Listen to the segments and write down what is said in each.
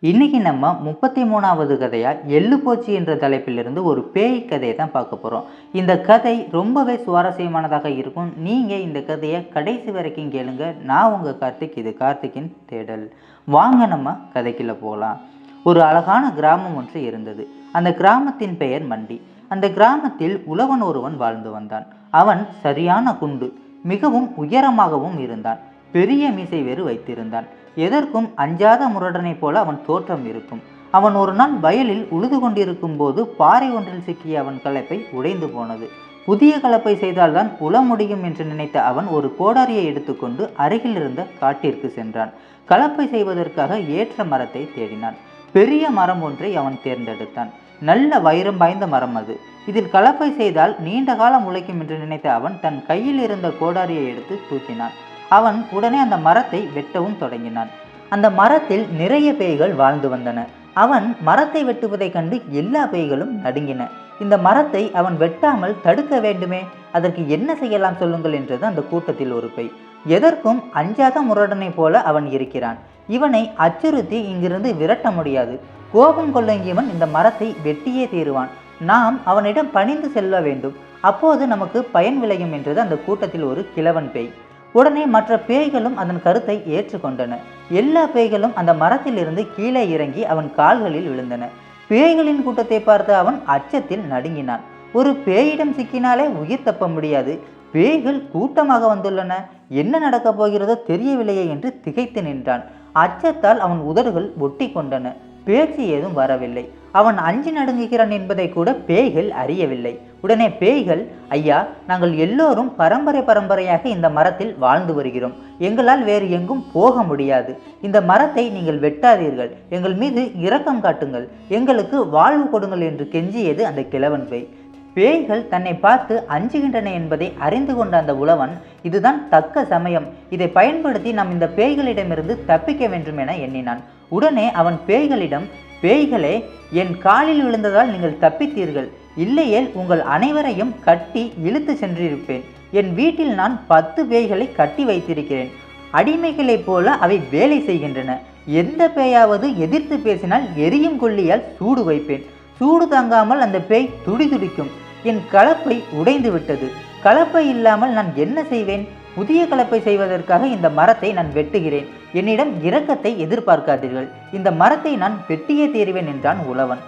இன்னைக்கு நம்ம முப்பத்தி மூணாவது கதையாக எள்ளு போச்சு என்ற தலைப்பிலிருந்து ஒரு பேய் கதையை தான் பார்க்க போகிறோம் இந்த கதை ரொம்பவே சுவாரஸ்யமானதாக இருக்கும். நீங்கள் இந்த கதையை கடைசி வரைக்கும் கேளுங்க. நான் உங்கள் கார்த்திக் இது கார்த்திக்கின் தேடல். வாங்க நம்ம கதைக்குள்ளே போகலாம். ஒரு அழகான கிராமம் ஒன்று இருந்தது. அந்த கிராமத்தின் பெயர் மண்டி. அந்த கிராமத்தில் உழவன் ஒருவன் வாழ்ந்து வந்தான். அவன் சரியான குண்டு மிகவும் உயரமாகவும் இருந்தான். பெரிய மீசை வேறு வைத்திருந்தான். எதற்கும் அஞ்சாத முரடனைப் போல அவன் தோற்றம் இருக்கும். அவன் ஒரு நாள் வயலில் உழுது கொண்டிருக்கும் போது பாறை ஒன்றில் சிக்கிய அவன் கலப்பை உடைந்து போனது. புதிய கலப்பை செய்தால்தான் உள முடியும் என்று நினைத்த அவன் ஒரு கோடாரியை எடுத்துக்கொண்டு அருகில் இருந்த காட்டிற்கு சென்றான். கலப்பை செய்வதற்காக ஏற்ற மரத்தை தேடினான். பெரிய மரம் ஒன்றை அவன் தேர்ந்தெடுத்தான். நல்ல வைரம் வாய்ந்த மரம் அது. இதில் கலப்பை செய்தால் நீண்ட காலம் உழைக்கும் என்று நினைத்த அவன் தன் கையில் இருந்த கோடாரியை எடுத்து தூக்கினான். அவன் உடனே அந்த மரத்தை வெட்டவும் தொடங்கினான். அந்த மரத்தில் நிறைய பேய்கள் வாழ்ந்து வந்தன. அவன் மரத்தை வெட்டுவதைக் கண்டு எல்லா பேய்களும் நடுங்கின. இந்த மரத்தை அவன் வெட்டாமல் தடுக்க வேண்டுமே? அதற்கு என்ன செய்யலாம் சொல்லுங்கள் என்றது அந்த கூட்டத்தில் ஒரு பேய். எதற்கும் அஞ்சாத முரடனைப் போல அவன் இருக்கிறான். இவனை அச்சுறுத்தி இங்கிருந்து விரட்ட முடியாது. கோபம் கொள்ளங்கியவன் இந்த மரத்தை வெட்டியே தீருவான். நாம் அவனிடம் பணிந்து செல்ல வேண்டும். அப்போது நமக்கு பயன் விளையும் என்றது அந்த கூட்டத்தில் ஒரு கிழவன் பேய். உடனே மற்ற பேய்களும் அதன் கருத்தை ஏற்றுக்கொண்டன. எல்லா பேய்களும் அந்த மரத்திலிருந்து கீழே இறங்கி அவன் கால்களில் விழுந்தன. பேய்களின் கூட்டத்தை பார்த்து அவன் அச்சத்தில் நடுங்கினான். ஒரு பேயிடம் சிக்கினாலே உயிர் தப்ப முடியாது. பேய்கள் கூட்டமாக வந்துள்ளன. என்ன நடக்கப் போகிறதோ தெரியவில்லையே என்று திகைத்து நின்றான். அச்சத்தால் அவன் உதடுகள் ஒட்டி கொண்டன. பேச்சு ஏதும் வரவில்லை. அவன் அஞ்சு நடுங்குகிறான் என்பதை கூட பேய்கள் அறியவில்லை. உடனே பேய்கள் ஐயா நாங்கள் எல்லோரும் பரம்பரை பரம்பரையாக இந்த மரத்தில் வாழ்ந்து வருகிறோம். எங்களால் வேறு எங்கும் போக முடியாது. இந்த மரத்தை நீங்கள் வெட்டாதீர்கள். எங்கள் மீது இரக்கம் காட்டுங்கள். எங்களுக்கு வாழ்வு கொடுங்கள் என்று கெஞ்சியது அந்த கிழவன் பேய். பேய்கள் தன்னை பார்த்து அஞ்சுகின்றன என்பதை அறிந்து கொண்ட அந்த உழவன் இதுதான் தக்க சமயம். இதை பயன்படுத்தி நாம் இந்த பேய்களிடமிருந்து தப்பிக்க வேண்டும் என எண்ணினான். உடனே அவன் பேய்களிடம் பேய்களே என் காலில் விழுந்ததால் நீங்கள் தப்பித்தீர்கள். இல்லையேல் உங்கள் அனைவரையும் கட்டி இழுத்து சென்றிருப்பேன். என் வீட்டில் நான் பத்து பேய்களை கட்டி வைத்திருக்கிறேன். அடிமைகளைப் போல அவை வேலை செய்கின்றன. எந்த பேயாவது எதிர்த்து பேசினால் எரியும் கொல்லியால் சூடு வைப்பேன். சூடு தாங்காமல் அந்த பேய் துடிதுடிக்கும். என் கலப்பை உடைந்து விட்டது. கலப்பை இல்லாமல் நான் என்ன செய்வேன்? புதிய கலப்பை செய்வதற்காக இந்த மரத்தை நான் வெட்டுகிறேன். என்னிடம் இரக்கத்தை எதிர்பார்க்காதீர்கள். இந்த மரத்தை நான் வெட்டியே தீருவேன் என்றான் உழவன்.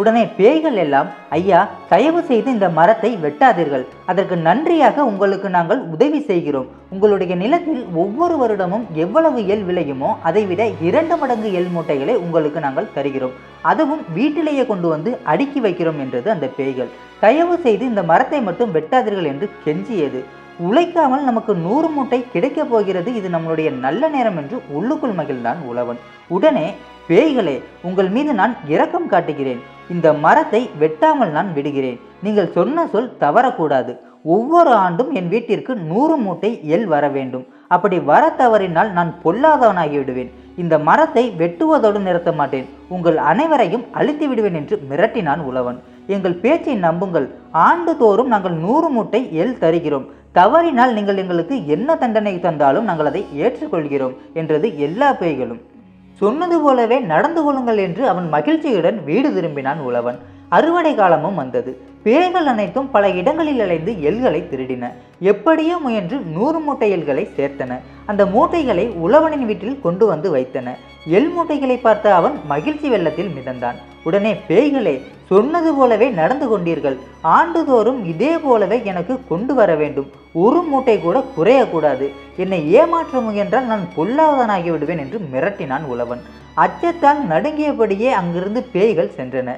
உடனே பேய்கள் எல்லாம் ஐயா தயவு செய்து இந்த மரத்தை வெட்டாதீர்கள். அதற்கு நன்றியாக உங்களுக்கு நாங்கள் உதவி செய்கிறோம். உங்களுடைய நிலத்தில் ஒவ்வொரு வருடமும் எவ்வளவு எல் விளையுமோ அதைவிட இரண்டு மடங்கு எல் மூட்டைகளை உங்களுக்கு நாங்கள் தருகிறோம். அதுவும் வீட்டிலேயே கொண்டு வந்து அடுக்கி வைக்கிறோம் என்றது அந்த பேய்கள். தயவு செய்து இந்த மரத்தை மட்டும் வெட்டாதீர்கள் என்று கெஞ்சியது. உழைக்காமல் நமக்கு நூறு மூட்டை கிடைக்கப் போகிறது. இது நம்மளுடைய நல்ல நேரம் என்று உள்ளுக்குள் மகிழ்ந்தான் உழவன். உடனே பேய்களே உங்கள் மீது நான் இரக்கம் காட்டுகிறேன். இந்த மரத்தை வெட்டாமல் நான் விடுகிறேன். நீங்கள் சொன்ன சொல் தவறக்கூடாது. ஒவ்வொரு ஆண்டும் என் வீட்டிற்கு நூறு மூட்டை எல் வர வேண்டும். அப்படி வர தவறினால் நான் பொல்லாதவனாகி விடுவேன் இந்த மரத்தை வெட்டுவதோடு நிறுத்த மாட்டேன். உங்கள் அனைவரையும் அழித்து விடுவேன் என்று மிரட்டினான் உழவன். எங்கள் பேச்சை நம்புங்கள். ஆண்டுதோறும் நாங்கள் நூறு மூட்டை எல் தருகிறோம். தவறினால் நீங்கள் எங்களுக்கு என்ன தண்டனை தந்தாலும் நாங்கள் அதை ஏற்றுக்கொள்கிறோம் என்றது எல்லா பேய்களும். சொன்னது போலவே நடந்து கொள்ளுங்கள் என்று அவன் மகிழ்ச்சியுடன் வீடு திரும்பினான் உழவன். அறுவடை காலமும் வந்தது. பேய்கள் அனைத்தும் பல இடங்களில் அலைந்து எல்களை திருடின. எப்படியோ முயன்று நூறு மூட்டை எல்களை சேர்த்தன. அந்த மூட்டைகளை உழவனின் வீட்டில் கொண்டு வந்து வைத்தன. எல் மூட்டைகளை பார்த்த அவன் மகிழ்ச்சி வெள்ளத்தில் மிதந்தான். உடனே பேய்களே சொன்னது போலவே நடந்து கொண்டீர்கள். ஆண்டுதோறும் இதே போலவே எனக்கு கொண்டு வர வேண்டும். ஒரு மூட்டை கூட குறையக்கூடாது. என்னை ஏமாற்ற முயன்றால் நான் பொல்லாதனாகி விடுவேன் என்று மிரட்டினான் உழவன். அச்சத்தால் நடுங்கியபடியே அங்கிருந்து பேய்கள் சென்றன.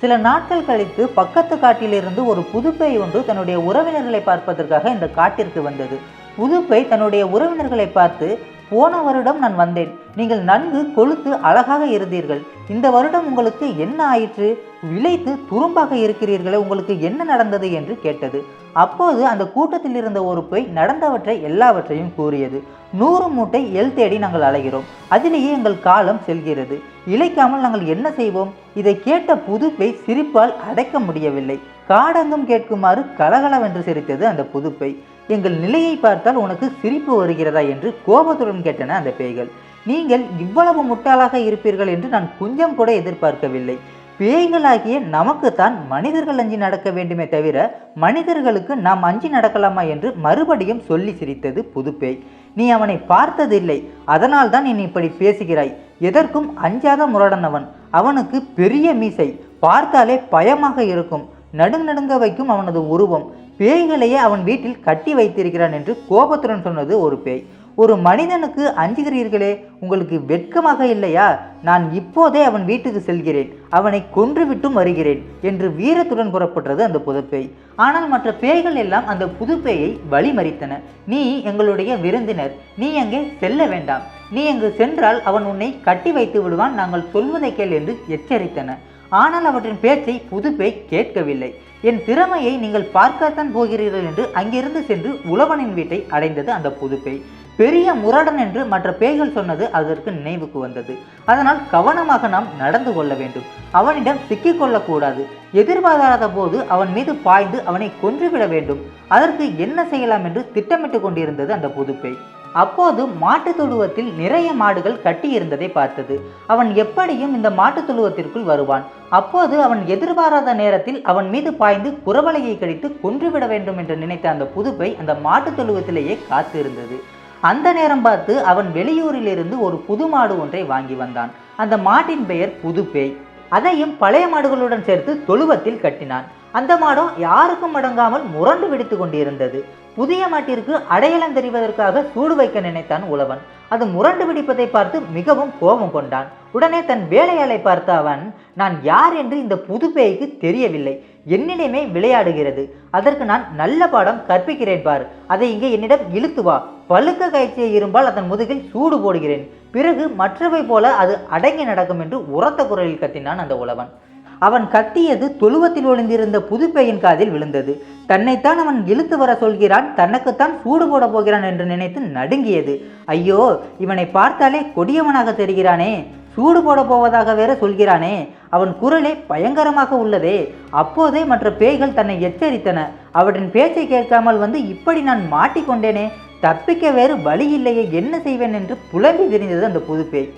சில நாட்கள் கழித்து பக்கத்து காட்டிலிருந்து ஒரு புதுப்பேய் ஒன்று தன்னுடைய உறவினர்களை பார்ப்பதற்காக இந்த காட்டிற்கு வந்தது. புதுப்பை தன்னுடைய உறவினர்களை பார்த்து போன வருடம் நான் வந்தேன். நீங்கள் நன்கு கொழுத்து அழகாக இருந்தீர்கள். இந்த வருடம் உங்களுக்கு என்ன ஆயிற்று? விளைத்து துரும்பாக இருக்கிறீர்களே உங்களுக்கு என்ன நடந்தது என்று கேட்டது. அப்போது அந்த கூட்டத்தில் இருந்த ஒரு பொய் நடந்தவற்றை எல்லாவற்றையும் கூறியது. நூறு மூட்டை எல் தேடி நாங்கள் அலைகிறோம். அதிலேயே எங்கள் காலம் செல்கிறது. இழைக்காமல் நாங்கள் என்ன செய்வோம்? இதை கேட்ட புதுப்பை சிரிப்பால் அடைக்க முடியவில்லை. காடங்கும் கேட்குமாறு கலகலவென்று சிரித்தது அந்த புதுப்பை எங்கள் நிலையை பார்த்தால் உனக்கு சிரிப்பு வருகிறதா என்று கோபத்துடன் கேட்டன அந்த பேய்கள். நீங்கள் இவ்வளவு முட்டாளாக இருப்பீர்கள் என்று நான் கொஞ்சம் கூட எதிர்பார்க்கவில்லை. பேய்களாகிய நமக்குத்தான் மனிதர்கள் அஞ்சி நடக்க வேண்டுமே தவிர மனிதர்களுக்கு நாம் அஞ்சி நடக்கலாமா என்று மறுபடியும் சொல்லி சிரித்தது புதுப்பேய் நீ அவனை பார்த்ததில்லை அதனால்தான் நீ இப்படி பேசுகிறாய். எதற்கும் அஞ்சாத முரடன் அவன் அவனுக்கு பெரிய மீசை பார்த்தாலே பயமாக இருக்கும். நடுங்க நடுங்க வைக்கும் அவனது உருவம். பேய்களையே அவன் வீட்டில் கட்டி வைத்திருக்கிறான் என்று கோபத்துடன் சொன்னது ஒரு பேய். ஒரு மனிதனுக்கு அஞ்சுகிறீர்களே உங்களுக்கு வெட்கமாக இல்லையா? நான் இப்போதே அவன் வீட்டுக்கு செல்கிறேன் அவனை கொன்றுவிட்டும் வருகிறேன் என்று வீரத்துடன் புறப்பட்டது அந்த புதுப்பேய். ஆனால் மற்ற பேய்கள் எல்லாம் அந்த புதுப்பேயை வழிமறித்தன. நீ எங்களுடைய விருந்தினர் நீ அங்கே செல்ல வேண்டாம். நீ அங்கு சென்றால் அவன் உன்னை கட்டி வைத்து விடுவான் நாங்கள் சொல்வதை கேள் என்று எச்சரித்தன. ஆனால் அவற்றின் பேச்சை புதுப்பை கேட்கவில்லை. என் திறமையை நீங்கள் பார்க்கத்தான் போகிறீர்கள் என்று அங்கிருந்து சென்று உழவனின் வீட்டை அடைந்தது அந்த புதுப்பை. பெரிய முரடன் என்று மற்ற பேய்கள் சொன்னது அதற்கு நினைவுக்கு வந்தது. அதனால் கவனமாக நாம் நடந்து கொள்ள வேண்டும். அவனிடம் சிக்கிக்கொள்ளக்கூடாது எதிர்பாராத போது அவன் மீது பாய்ந்து அவனை கொன்றுவிட வேண்டும். அதற்கு என்ன செய்யலாம் என்று திட்டமிட்டு கொண்டிருந்தது அந்த புதுப்பேய் அப்போது மாட்டுத் தொழுவத்தில் நிறைய மாடுகள் கட்டியிருந்ததை பார்த்தது. அவன் எப்படியும் இந்த மாட்டுத் தொழுவத்திற்குள் வருவான். அப்போது அவன் எதிர்பாராத நேரத்தில் அவன் மீது பாய்ந்து குரவலையை கடித்து கொன்றுவிட வேண்டும் என்று நினைத்த அந்த புதுப்பை அந்த மாட்டுத் தொழுவத்திலேயே காத்திருந்தது அந்த நேரம் பார்த்து அவன் வெளியூரிலிருந்து ஒரு புது மாடு ஒன்றை வாங்கி வந்தான். அந்த மாட்டின் பெயர் புதுப்பேய் அதையும் பழைய மாடுகளுடன் சேர்த்து தொழுவத்தில் கட்டினான். அந்த மாடம் யாருக்கும் அடங்காமல் முரண்டு வெடித்து கொண்டிருந்தது. புதிய மாட்டிற்கு அடையாளம் தெரிவதற்காக சூடு வைக்க நினைத்தான் உழவன். அது முரண்டு பிடிப்பதை பார்த்து மிகவும் கோபம் கொண்டான். உடனே தன் வேலையாளை பார்த்த அவன் நான் யார் என்று இந்த புது பேய்க்கு தெரியவில்லை. என்னிடமே விளையாடுகிறது. அதற்கு நான் நல்ல பாடம் கற்பிக்கிறேன் பார். அதை இங்கே என்னிடம் இழுத்து வா. பழுக்க கயிற்சியை இரும்பால் அதன் முதுகில் சூடு போடுகிறேன். பிறகு மற்றவை போல அது அடங்கி நடக்கும் என்று உரத்த குரலில் கத்தினான் அந்த உழவன். அவன் கத்தியது தொழுவத்தில் ஒளிந்திருந்த புதுப்பையின் காதில் விழுந்தது. தன்னைத்தான் அவன் இழுத்து வர சொல்கிறான் தனக்குத்தான் சூடு போட போகிறான் என்று நினைத்து நடுங்கியது. ஐயோ இவனை பார்த்தாலே கொடியவனாக தெரிகிறானே. சூடு போட போவதாக வேற சொல்கிறானே. அவன் குரலே பயங்கரமாக உள்ளதே. அப்போதே மற்ற பேய்கள் தன்னை எச்சரித்தன. அவற்றின் பேச்சை கேட்காமல் வந்து இப்படி நான் மாட்டிக்கொண்டேனே. தப்பிக்க வேறு வழி இல்லையே என்ன செய்வேன் என்று புலம்பி விரிந்தது அந்த புதுப்பேய்.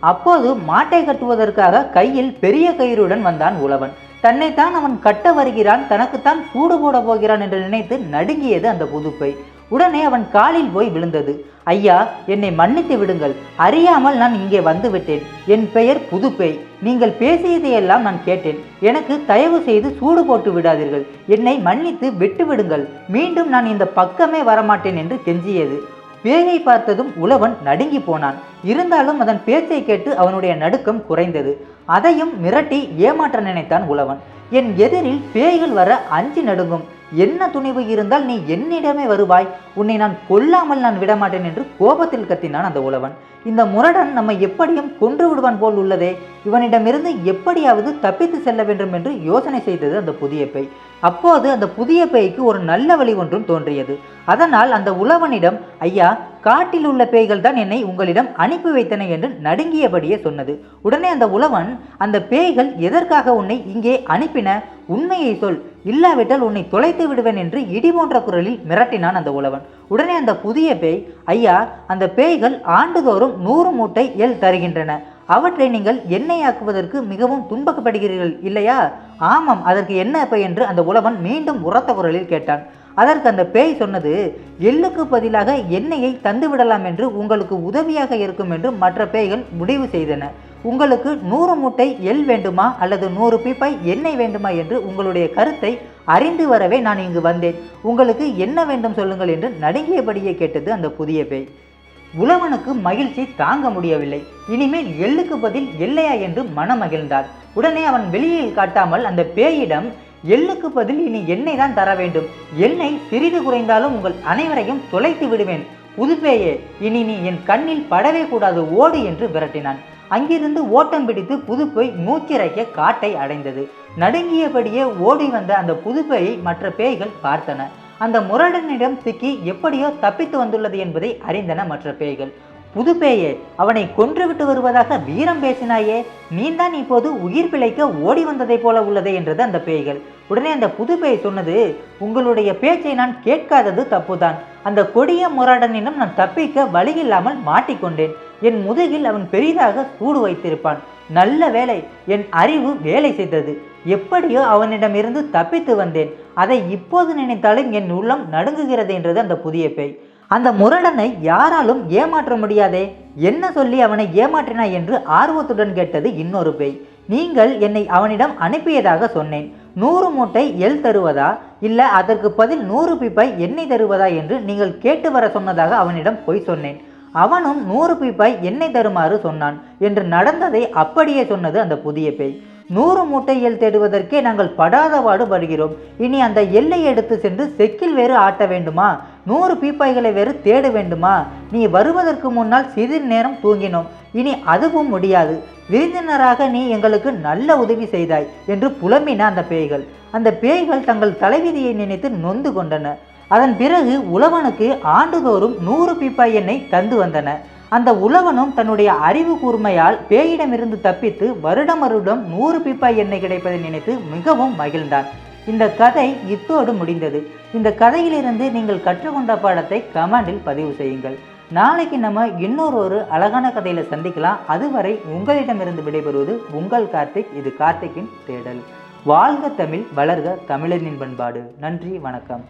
அப்போது மாட்டை கட்டுவதற்காக கையில் பெரிய கயிறுடன் வந்தான் உழவன். தன்னைத்தான் அவன் கட்ட வருகிறான் தனக்குத்தான் சூடு போட போகிறான் என்று நினைத்து நடுங்கியது அந்த புதுப்பை. உடனே அவன் காலில் போய் விழுந்தது. ஐயா என்னை மன்னித்து விடுங்கள். அறியாமல் நான் இங்கே வந்துவிட்டேன் என் பெயர் புதுப்பேய் நீங்கள் பேசியதையெல்லாம் நான் கேட்டேன். எனக்கு தயவு செய்து சூடு போட்டு விடாதீர்கள். என்னை மன்னித்து விட்டு விடுங்கள். மீண்டும் நான் இந்த பக்கமே வரமாட்டேன் என்று கெஞ்சியது. பேயை பார்த்ததும் உழவன் நடுங்கி போனான். இருந்தாலும் அதன் பேச்சை கேட்டு அவனுடைய நடுக்கம் குறைந்தது. அதையும் மிரட்டி ஏமாற்ற நினைத்தான் உழவன். என் எதிரில் பேய்கள் வர அஞ்சு நடுங்கும். என்ன துணிவு இருந்தால் நீ என்னிடமே வருவாய். உன்னை நான் கொல்லாமல் நான் விடமாட்டேன் என்று கோபத்தில் கத்தினான் அந்த உழவன். இந்த முரடன் நம்மை எப்படியும் கொன்று விடுவான் போல் உள்ளதே. இவனிடமிருந்து எப்படியாவது தப்பித்து செல்ல வேண்டும் என்று யோசனை செய்தது அந்த புதிய பேய். அப்போது அந்த புதிய பேய்க்கு ஒரு நல்ல வழி ஒன்றும் தோன்றியது. அதனால் அந்த உழவனிடம் ஐயா காட்டில் உள்ள பேய்கள் தான் என்னை உங்களிடம் அனுப்பி வைத்தன என்று நடுங்கியபடியே சொன்னது. உடனே அந்த உழவன் அந்த பேய்கள் எதற்காக உன்னை இங்கே அனுப்பின? உண்மையை சொல். இல்லாவிட்டால் உன்னை தொலைத்து விடுவேன் என்று இடி போன்ற குரலில் மிரட்டினான் அந்த உழவன். உடனே அந்த புதிய பேய் ஐயா அந்த பேய்கள் ஆண்டுதோறும் நூறு மூட்டை எல் தருகின்றன. அவற்றை நீங்கள் எண்ணெயாக்குவதற்கு மிகவும் துன்பக்கப்படுகிறீர்கள் இல்லையா? ஆமாம் அதற்கு என்ன அப்ப என்று அந்த உழவன் மீண்டும் உரத்த குரலில் கேட்டான். அதற்கு அந்த பேய் சொன்னது எள்ளுக்கு பதிலாக எண்ணெயை தந்துவிடலாம் என்று உங்களுக்கு உதவியாக இருக்கும் என்று மற்ற பேய்கள் முடிவு செய்தன. உங்களுக்கு நூறு மூட்டை எள் வேண்டுமா அல்லது நூறு பீப்பாய் எண்ணெய் வேண்டுமா என்று உங்களுடைய கருத்தை அறிந்து வரவே நான் இங்கு வந்தேன். உங்களுக்கு என்ன வேண்டும் சொல்லுங்கள் என்று நடுங்கியபடியே கேட்டது அந்த புதிய பேய். உழவனுக்கு மகிழ்ச்சி தாங்க முடியவில்லை. இனிமேல் எள்ளுக்கு பதில் எல்லையா என்று மனமகிழ்ந்தார் உடனே அவன் வெளியில் காட்டாமல் அந்த பேயிடம் எள்ளுக்கு பதில் இனி எண்ணெய் தான் தர வேண்டும். எண்ணெய் சிறிது குறைந்தாலும் உங்கள் அனைவரையும் தொலைத்து விடுவேன். புதுப்பேயே இனி நீ என் கண்ணில் படவே கூடாது. ஓடு என்று விரட்டினான். அங்கிருந்து ஓட்டம் பிடித்து புதுப்பேய் மூச்சிறைக்க காட்டை அடைந்தது. நடுங்கியபடியே ஓடி வந்த அந்த புதுப்பேயை மற்ற பேய்கள் பார்த்தன. அந்த முரடனிடம் சிக்கி எப்படியோ தப்பித்து வந்துள்ளது என்பதை அறிந்தன மற்ற பேய்கள். புதுப்பேயே அவனை கொன்றுவிட்டு வருவதாக வீரம் பேசினாயே. நீதான் இப்போது உயிர் பிழைக்க ஓடி வந்ததைப் போல உள்ளதே என்றது அந்த பேய்கள். உடனே அந்த புது பேய் சொன்னது உங்களுடைய பேச்சை நான் கேட்காதது தப்புதான். அந்த கொடிய முரடனிடம் நான் தப்பிக்க வழியில்லாமல் மாட்டிக்கொண்டேன். என் முதுகில் அவன் பெரிதாக சூடு வைத்திருப்பான். நல்ல வேலை என் அறிவு வேலை செய்தது. எப்படியோ அவனிடமிருந்து தப்பித்து வந்தேன். அதை இப்போது நினைத்தாலும் என் உள்ளம் நடுங்குகிறது என்றது அந்த புதிய பேய். அந்த முரடனை யாராலும் ஏமாற்ற முடியாதே. என்ன சொல்லி அவனை ஏமாற்றினாய் என்று ஆர்வத்துடன் கேட்டது இன்னொரு பேய். நீங்கள் என்னை அவனிடம் அனுப்பியதாக சொன்னேன். நூறு மூட்டை எல் தருவதா? இல்லை அதற்கு பதில் நூறு பிப்பாய் எண்ணெய் தருவதா என்று நீங்கள் கேட்டு வர சொன்னதாக அவனிடம் பொய் சொன்னேன். அவனும் நூறு பீப்பாய் எண்ணெய் தருமாறு சொன்னான் என்று நடந்ததை அப்படியே சொன்னது அந்த புதிய பேய். நூறு மூட்டை தேடுவதற்கே நாங்கள் படாதவாடு வருகிறோம். இனி அந்த எல்லை எடுத்து சென்று செக்கில் வேறு ஆட்ட வேண்டுமா? நூறு பீப்பாய்களை வேறு தேட வேண்டுமா? நீ வருவதற்கு முன்னால் சிறிது நேரம் தூங்கினோம். இனி அதுவும் முடியாது. விருந்தினராக நீ எங்களுக்கு நல்ல உதவி செய்தாய் என்று புலம்பின அந்த பேய்கள். அந்த பேய்கள் தங்கள் தலைவிதியை நினைத்து நொந்து கொண்டன. அதன் பிறகு உழவனுக்கு ஆண்டுதோறும் நூறு பீப்பாய் எண்ணெய் தந்து வந்தன. அந்த உழவனும் தன்னுடைய அறிவு கூர்மையால் பேயிடமிருந்து தப்பித்து வருடம் வருடம் நூறு பீப்பாய் எண்ணெய் கிடைப்பதை நினைத்து மிகவும் மகிழ்ந்தான். இந்த கதை இத்தோடு முடிந்தது. இந்த கதையிலிருந்து நீங்கள் கற்றுக்கொண்ட பாடத்தை கமெண்டில் பதிவு செய்யுங்கள். நாளைக்கு நம்ம இன்னொரு ஒரு அழகான கதையில் சந்திக்கலாம். அதுவரை உங்களிடமிருந்து விடைபெறுவது உங்கள் கார்த்திக். இது கார்த்திக்கின் தேடல். வாழ்க தமிழ் வளர்க தமிழனின் பண்பாடு. நன்றி வணக்கம்.